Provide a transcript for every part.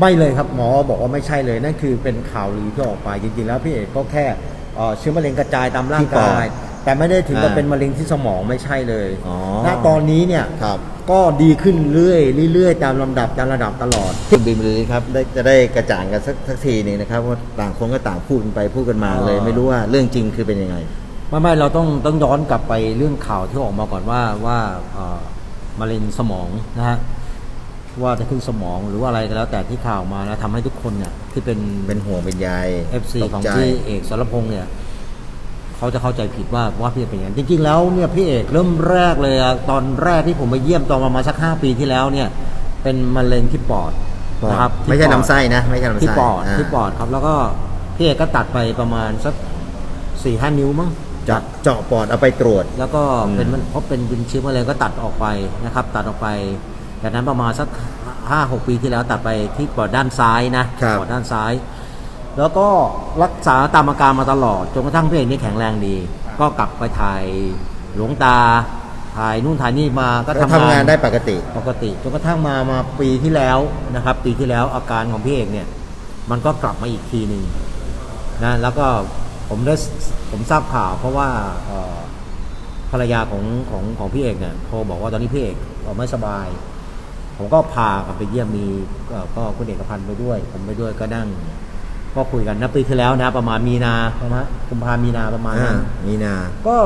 ไม่เลยครับหมอบอกว่าไม่ใช่เลยนั่นคือเป็นข่าวลือที่ออกไปจริงๆแล้วพี่เอกก็แค่เอ่อเชื้อมะเร็งกระจายตามร่างที่ปอดกาย แต่ไม่ได้ถึงกับอ่าเป็นมะเร็งที่สมองไม่ใช่เลยอ๋อ ณตอนนี้เนี่ยครับก็ดีขึ้นเรื่อยๆเรื่อยๆตามลำดับตามระดับตลอด คุณบิมเลยครับได้จะได้กระจ่างกันสักสักทีหนึงนะครับว่าต่างคนก็ต่างพูดกันไปพูดกันมาอ๋อเลย ไม่รู้ว่าเรื่องจริงคือเป็นยังไง ไม่ไม่เราต้องต้องย้อนกลับไปเรื่องข่าวที่ออกมาก่อนว่าว่าเอ่อมะเร็งสมองนะฮะ ว่าจะขึ้นสมองหรือว่าอะไรก็แล้วแต่ที่ข่าวมานะทำให้ทุกคนเนี่ยที่เป็น เป็นห่วงเป็นใย FC ตกของใจ พี่เอกสรพงษ์เนี่ยเขาจะเข้าใจผิดว่าว่าพี่เอกเป็นอย่างนั้นจริงๆแล้วเนี่ยพี่เอกเริ่มแรกเลยอะตอนแรกที่ผมไปเยี่ยมตอนประมาณสักห้าปีที่แล้วเนี่ย เป็นมะเร็งที่ปอดปอดนะครับที่ไม่ใช่ปอด ลำไส้นะ ไม่ใช่ลำไส้ที่ปอดาที่ปอดครับแล้วก็พี่เอกก็ตัดไปประมาณสักสี่ห้านิ้วมั้งเจาะเจาะปอดเอาไปตรวจ แล้วก็อืมเป็นมันเพราะเป็นเป็นเชื้อมะเร็งก็ตัดออกไปนะครับ ตัดออกไป จากนั้นประมาณสักห้าหกปีที่แล้วตัดไปที่ปอดด้านซ้ายนะครับปอดด้านซ้าย แล้วก็รักษาตามอาการมาตลอดจนกระทั่งพี่เอกนี่แข็งแรงดี ก็กลับไปถ่ายหลวงตาถ่ายนู่นถ่ายนี่มาก็ก็ทำทำงานได้ปกติ ปกติจนกระทั่งมามาปีที่แล้วนะครับ ปีที่แล้วอาการของพี่เอกเนี่ย มันก็กลับมาอีกทีหนึ่งนะแล้วก็ผมได้ผมทราบข่าว เพราะว่าเอ่อภรรยาของของของพี่เอกเนี่ยโทรบอกว่าตอนนี้พี่เอกเอ่อไม่สบาย ผมก็พากลับไปเยี่ยมมีเอ่อก็คุณเอกพันธ์ไปด้วย ผมไปด้วยก็นั่ง ก็คุยกันนะปีที่แล้วนะ ประมาณมีนาประมาณกุมภามีนาประมาณอ่านั้นมีนา ก็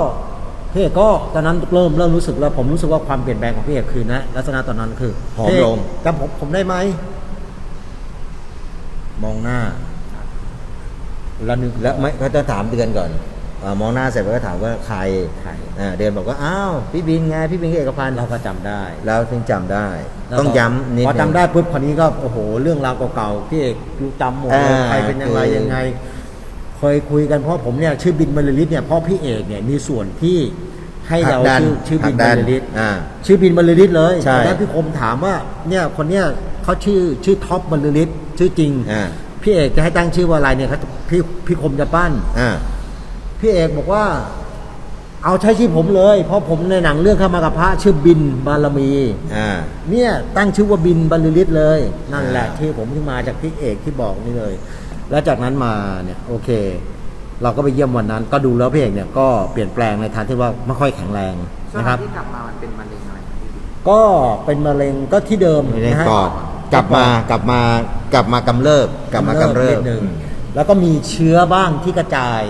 พี่เอกก็ตอนนั้นเริ่มเริ่มรู้สึกแล้วผมรู้สึกว่าความเปลี่ยนแปลงของพี่เอกคือนะลักษณะตอนนั้นคือผอมลงจำผมผมได้ไหมมองหน้าแล้วนึกแล้วไม่เขาจะถามเดือนก่อนอา มองหน้าเสร็จแล้วก็ถามว่าใครใครอ่าเดือนบอกว่าอ้าวพี่บินไงพี่บินเอกพันธ์เราก็จำได้ แล้วถึงจำได้แล้วต้องย้ำนิดพอนึงจำได้ปุ๊บคนนี้ก็โอ้โห เรื่องราวเก่าๆพี่เอกรู้จำหมดเลยอ่าใครเป็นยังไงคือยังไง เคยคุยกันเพราะผมเนี่ยชื่อบินบรรลือฤทธิ์เนี่ยเพราะพี่เอกเนี่ยมีส่วนที่ให้เราผลักดันชื่อชื่อบินผบลัรกรดัลือฤทธิ์อ่าชื่อบินบรรลือฤทธิ์เลยใช่ตอนนั้นพี่คมถามว่าเนี่ยคนเนี้ยเขาชื่อชื่อท็อปบรรลือฤทธิ์ชื่อจริงอ่าพี่เอกจะให้ตั้งชื่อว่าอะไรเนี่ยเขาพี่พี่คมจะปั้นอ่า พี่เอกบอกว่า เอาใช้ชื่อผมเลย เพราะผมในหนังเรื่องข้ามากับพระชื่อบินบารมี อ่า เนี่ยตั้งชื่อว่าบินบรรลือฤทธิ์เลย นั่นแหละอ่าที่ผมที่มาจากพี่เอกที่บอกนี่เลย แล้วจากนั้นมาเนี่ยโอเค เราก็ไปเยี่ยมวันนั้น ก็ดูแล้วพี่เอกเนี่ยก็เปลี่ยนแปลงในทางที่ว่าไม่ค่อยแข็งแรงช่วงนะครับ ที่กลับมามันเป็นมะเร็งอะไรครับพี่บิ๊กก็เป็นมะเร็งก็ที่เดิมไม่ได้นะฮะ กอดกลับมากลับมากลับมากำเริบกลับมากำเรินิบดหนึ่งแล้วก็มีเชื้อบ้างที่กระจาย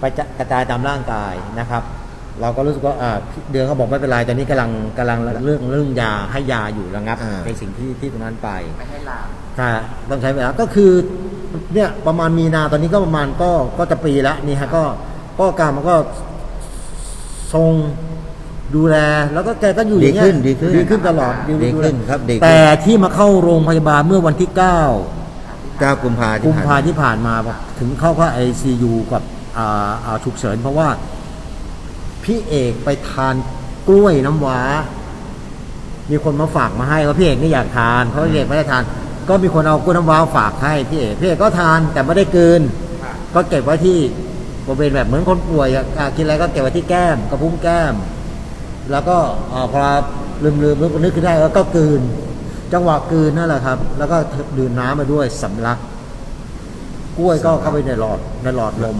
ไปจะกระจายตามร่างกายนะครับ เราก็รู้สึกว่าอ่าพี่เดือนเขาบอกไม่เป็นไรตอนนี้กำลังกำลังเรื่องเรื่องยาให้ยาอยู่ระงับอ่าในสิ่งที่ที่ตรงนั้นไปไม่ให้ลามถ้าต้องใช้เวลาก็คือเนี่ยประมาณมีนาตอนนี้ก็ประมาณก็ก็จะปีละนี่ฮะก็ก็อาการมันก็ทรงดูแลแล้วก็แกก็อยู่อย่างเงี้ยดีขึ้นดีขึ้นดีขึ้นตลอดดีขึ้นครับดีขึ้นแต่ที่มาเข้าโรงพยาบาลเมื่อวันที่เก้า9กุมภากุที่มผ่านภามาที่ผ่านมาถึงเข้าเข้าไอซียูกับอ่าอ่า ฉุกเฉินเพราะว่า พี่เอกไปทานกล้วยน้ำว้า มีคนมาฝากมาให้ว่าพี่เอกนี่อยากทานเพราะพี่เอกไม่ได้ทาน ก็มีคนเอากล้วยน้ำว้าฝากให้พี่เอกพี่เอกก็ทานแต่ไม่ได้กลืนก็เก็บไว้ที่บริเวณแบบเหมือนคนป่วยอะอะกินอะไรก็เก็บไว้ที่แก้มกระพุ้งแก้ม แล้วก็อพอลืมลืมนึกนึกขึ้นได้แล้วก็กลืน จังหวะกลืนนั่นแหละครับ แล้วก็ดื่มน้ำมาด้วยสำลัก กล้วยก็เข้าไปในหลอดในหลอดลม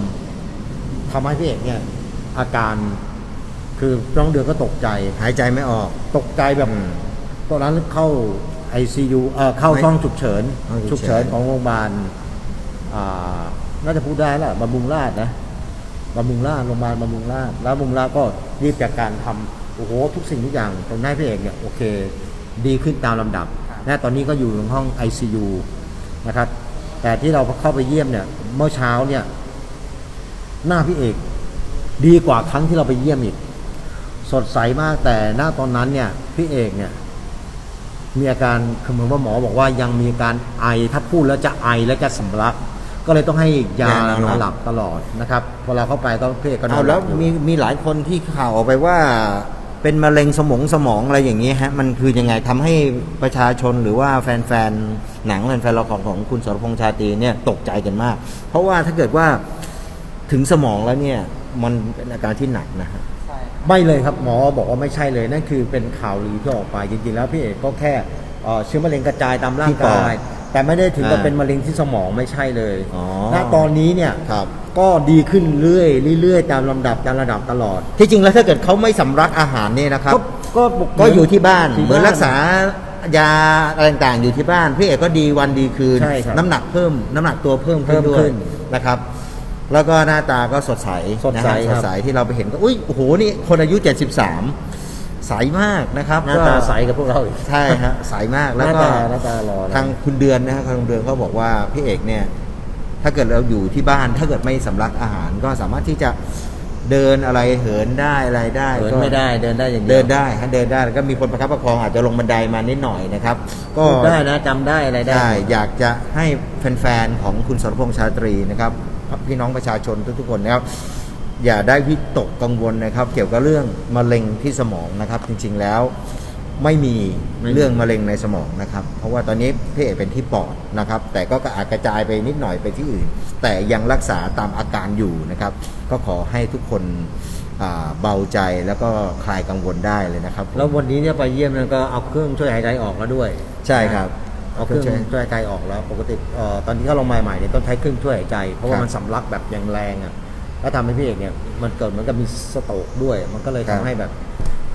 ทำให้พี่เอกเนี่ยอาการคือน้องเดือนก็ตกใจ หายใจไม่ออก ตกใจแบบอืมตอนนั้นเข้า ICU เอ่อเข้าไม่ช่องฉุกเฉินห้องฉุฉุกกเฉิเฉินน ของโรงพยาบาลอ่าน่าจะพูดได้แหละบำรุงราชนะบำรุงราชโรงพยาบาลบำรุงราชแล้วบำรุงราชก็รีบจัดการทำโอ้โหทุกสิ่งทุกอย่างตรงหน้าพี่เอกเนี่ยโอเค ดีขึ้นตามลำดับนะตอนนี้ก็อยู่ในห้อง ICU นะครับ แต่ที่เราเข้าไปเยี่ยมเนี่ย เมื่อเช้าเนี่ย หน้าพี่เอก ดีกว่าครั้งที่เราไปเยี่ยมอีก สดใสมากแต่หน้าตอนนั้นเนี่ยพี่เอกเนี่ย มีอาการคือเหมือนว่าหมอบอกว่ายังมีอาการไอถ้าพูดแล้วจะไอและจะสำลัก ก็เลยต้องให้ยายานอนหลับนอนหลับตลอดนะครับพอเราเข้าไปก็พี่เอกก็นอเอานหแล้ลัวบอยู่มีมีหลายคนที่ข่าวออกไปว่า เป็นมะเร็งสมองสมองอะไรอย่างนี้ฮะ มันคือยังไงทำให้ประชาชนหรือว่าแฟนๆหนังแฟนๆละครของคุณสรพงษ์ชาตรีเนี่ยตกใจกันมาก เพราะว่าถ้าเกิดว่า ถึงสมองแล้วเนี่ยมันเป็นอาการที่หนักนะฮะ ใช่ไม่เลยครับหมอบอกว่าไม่ใช่เลยนั่นคือเป็นข่าวลือที่ออกไปจริงๆแล้วพี่เอกก็แค่เอ่อเชื้อมะเร็งกระจายตามร่างที่ปอดกายแแต่ไม่ได้ถึงกับอ่าเป็นมะเร็งที่สมองไม่ใช่เลยอ๋อ ณตอนนี้เนี่ยครับ ก็ดีขึ้นเรื่อยๆเรื่อยๆตามลำดับตามระดับตลอด ที่จริงแล้วถ้าเกิดเขาไม่สำลักอาหารเนี่ยนะครับ ก็ก็ก็อยู่ที่บ้าน ที่ เหมือนรักษายาอะไรต่างๆอยู่ที่บ้านพี่เอกก็ดีวันดีคืน ใช่ครับน้ำหนักเพิ่ม น้ำหนักตัวเพิ่มขึ้นเพิ่มด้วขึ้ยนนะครับ แล้วก็หน้าตาก็สดใสสดใสนะฮะครับสดใสที่เราไปเห็นก็อุ้ยโอ้โหนี่คนอายุ 73 ใสมากนะครับหน้าตาใสกับพวกเราอีก ใช่ฮะใสมากหแล้วน้าก็ตาหน้าตาหล่อนะ ทางคุณเดือนนะฮะทางคุณเดือนเขาบอกว่าพี่เอกเนี่ย ถ้าเกิดเราอยู่ที่บ้านถ้าเกิดไม่สำลักอาหารก็สามารถที่จะเดินอะไรเหินได้อะไรได้เดินก็ ไม่ได้เดินได้อย่างเดียวเดินได้ฮะเดินได้แล้วก็มีคนประคับประคองอาจจะลงบันไดมานิดหน่อยนะครับ ก็พูดได้นะจำได้อะไรได้ ได้อยากจะให้แฟนๆของคุณสรพงษ์ชาตรีนะครับ พี่น้องประชาชนทุกๆคนนะครับอย่าได้วิตกกังวลนะครับ เกี่ยวกับเรื่องมะเร็งที่สมองนะครับ จริงๆแล้วไม่มีไม่มีเรื่องมะเร็งในสมองนะครับ เพราะว่าตอนนี้พี่เอกเป็นที่ปอดนะครับ แต่ก็อาจกระจายไปนิดหน่อยไปที่อื่น แต่ยังรักษาตามอาการอยู่นะครับ ก็ขอให้ทุกคนอ่าเบาใจแล้วก็คลายกังวลได้เลยนะครับ แล้ววันนี้เนี่ยไปเยี่ยมนั่นก็เอาเครื่องช่วยหายใจออกแล้วด้วย ใช่ครับ เอาเครื่องช่วยหายใจออกแล้ว ปกติเอ่อตอนที่เขาลงมาใหม่เนี่ยต้องใช้เครื่องช่วยหายใจ เพราะว่าครับมันสำลักแบบอย่างแรงอะแล้วทำให้พี่เอกเนี่ยมันเกิดเหมือนกับมีสโตรกด้วย มันก็เลยครัทำบให้แบบ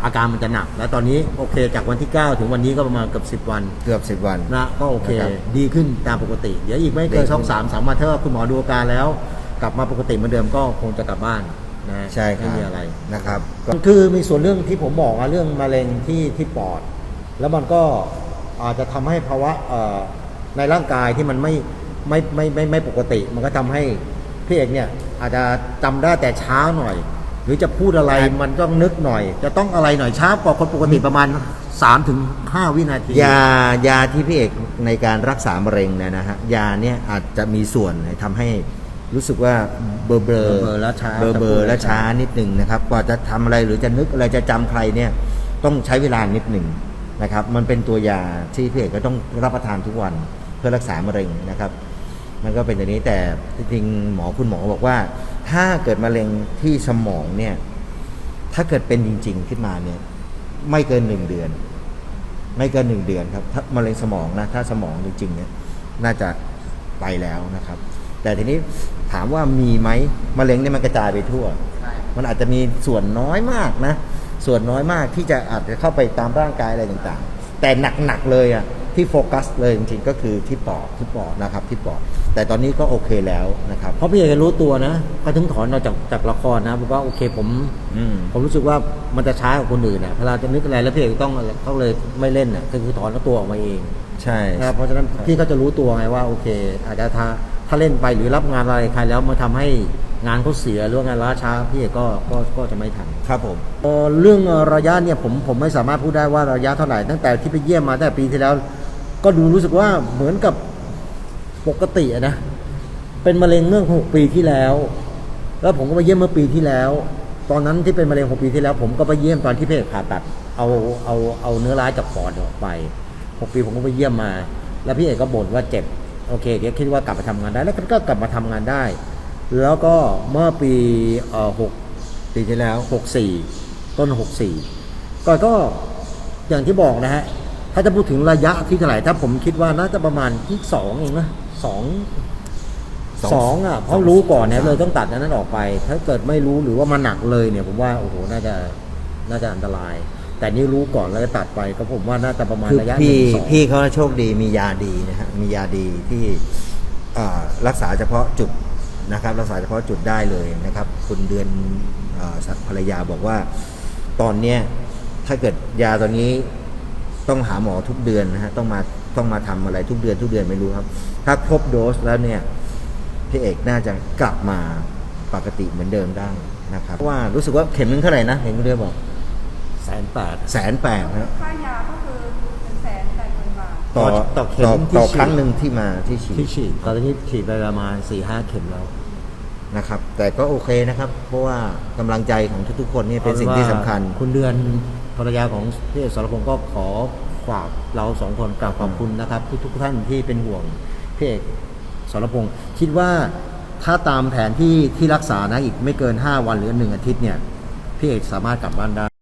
อาการมันจะหนัก แล้วตอนนี้โอเค จากวันที่ 9 ถึงวันนี้ก็ประมาณเกือบ10 วัน เกือบสิบวันนะก็โอเคนะครับดีขึ้นตามปกติ เดี๋ยวอีกไม่เกินดีขึ้นสองสามสามวันถ้าว่าคุณหมอดูอาการแล้ว กลับมาปกติเหมือนเดิมก็คงจะกลับบ้านนะใช่ครับไม่มีอะไรนะครับก็คือมีส่วนเรื่องที่ผมบอกอะเรื่องมะเร็งที่ที่ปอด แล้วมันก็ อาจจะทำให้ภาวะเอ่อในร่างกายที่มันไม่ไม่ไม่ไม่ไม่ปกติ มันก็ทำให้พี่เอกเนี่ยอาจจะจำได้แต่ช้าหน่อย หรือจะพูดอะไรมันต้องนึกหน่อย จะต้องอะไรหน่อยช้ากว่าคนปกติประมาณ3ถึง5วินาที ยายาที่พี่เอกในการรักษามะเร็งเนี่ยนะฮะยาเนี่ยอาจจะมีส่วนทำให้รู้สึกว่าเบลอเบลอเบลอๆและช้าเบลอเบลอและช้านิดหนึ่งนะครับกว่าจะทำอะไรหรือจะนึกอะไรจะจำใครเนี่ยต้องใช้เวลานิดหนึ่ง นะครับ มันเป็นตัวยาที่พี่เอกก็ต้องรับประทานทุกวันเพื่อรักษามะเร็งนะครับ มันก็เป็นอย่างนี้แต่จริงๆหมอคุณหมอบอกว่า ถ้าเกิดมะเร็งที่สมองเนี่ย ถ้าเกิดเป็นจริง ๆ ขึ้นมาเนี่ย ไม่เกินหนึ่งเดือน ไม่เกินหนึ่งเดือนครับถ้ามะเร็งสมองนะถ้าสมองจริงๆเนี่ยน่าจะไปแล้วนะครับ แต่ทีนี้ถามว่ามีไหมมะเร็งเนี่ยมันกระจายไปทั่วใช่มันอาจจะมีส่วนน้อยมากนะ ส่วนน้อยมากที่จะอาจจะเข้าไปตามร่างกายอะไรต่างๆ แต่หนักๆเลยอะที่โฟกัสเลยจริงๆก็คือที่ปอดที่ปอดนะครับที่ปอดแต่ตอนนี้ก็โอเคแล้วนะครับเพราะพี่เอกรู้ตัวนะก็ถึงถอนเราจากจากละครนะบอกว่าโอเคผมอืมผมรู้สึกว่ามันจะช้ากว่าคนอื่นนะเวลาจะนึกอะไรแล้วพี่เอกต้องเขาเลยไม่เล่นน่ะก็คือถอนตัวออกมาเองใช่นะครับเพราะฉะนั้นพี่ก็จะรู้ตัวไงว่าโอเค อาจจะถ้าถ้าเล่นไปหรือรับงานอะไรใครแล้วมาทำให้ งานเขาเสียหรือว่างานล้าช้าพี่เอกก็ก็ก็จะไม่ทำครับผมเอ่อเรื่องระยะเนี่ยผมผมไม่สามารถพูดได้ว่าระยะเท่าไหร่ตั้งแต่ที่ไปเยี่ยมมาตั้งแต่ปีที่แล้ว ก็ดูรู้สึกว่าเหมือนกับปกติอะนะ เป็นมะเร็งเมื่อหกปีที่แล้ว แล้วผมก็ไปเยี่ยมเมื่อปีที่แล้ว ตอนนั้นที่เป็นมะเร็งหกปีที่แล้ว ผมก็ไปเยี่ยมตอนที่เพศผ่าตัด เอาเอาเอาเนื้อร้ายจากปอดออกไปหกปีผมก็ไปเยี่ยมมา แล้วพี่เอกก็บ่นว่าเจ็บโอเคเดี๋ยวคิดว่ากลับมาทำงานได้แล้วก็กลับมาทำงานได้ แล้วก็เมื่อปีเอ่อหกปีที่แล้วหกสี่ต้นหกสี่ก็ก็อย่างที่บอกนะฮะ ถ้าจะพูดถึงระยะที่เท่าไหร่ถ้าผมคิดว่าน่าจะประมาณที่สองเองนะสองสองสองอะเพราะรู้ก่อนเนี่ยเลยต้องตัดอันนั้นออกไป ถ้าเกิดไม่รู้หรือว่ามันหนักเลยเนี่ย ผมว่าโอ้โหน่าจะน่าจะอันตราย แต่นี่รู้ก่อนแล้วก็ตัดไปก็ผมว่าน่าจะประมาณคือระยะหพี่นึ่งสองพี่เขาโชคดีมียาดีนะฮะมียาดีที่อ่ารักษาเฉพาะจุด นะครับรักษาเฉพาะจุดได้เลยนะครับ คุณเดือนอาภรรยาบอกว่า ตอนเนี้ยถ้าเกิดยาตัวนี้ต้องหาหมอทุกเดือนนะฮะต้องมาต้องมาทำอะไรทุกเดือนทุกเดือนไม่รู้ครับ ถ้าครบโดสแล้วเนี่ยพี่เอกน่าจะกลับมาปกติเหมือนเดิมได้นะครับเพราะว่ารู้สึกว่าเข็มนึงเท่าไหร่นะเห็นคุณเดือนบอกแสนแปดแสนแปดนะค่ายา ต่อต่อเข็มต่อที่ต่อฉีด ครั้งหนึ่งที่มาที่ฉีดที่ฉีดตอนนี้ฉีดไปประมาณสี่ห้าเข็มแล้วนะครับ แต่ก็โอเคนะครับ เพราะว่ากำลังใจของทุกๆคนเนี่ยเป็นสิ่งที่สำคัญ คุณเดือนภรรยาของพี่เอกสรพงศ์ก็ขอฝากเราสองคนกราบขอบคุณนะครับ ทุกๆท่านที่เป็นห่วงพี่เอกสรพงศ์คิดว่าถ้าตามแผนที่ที่รักษานะอีกไม่เกิน 5 วันหรือหนึ่งอาทิตย์เนี่ยพี่เอกสามารถกลับบ้านได้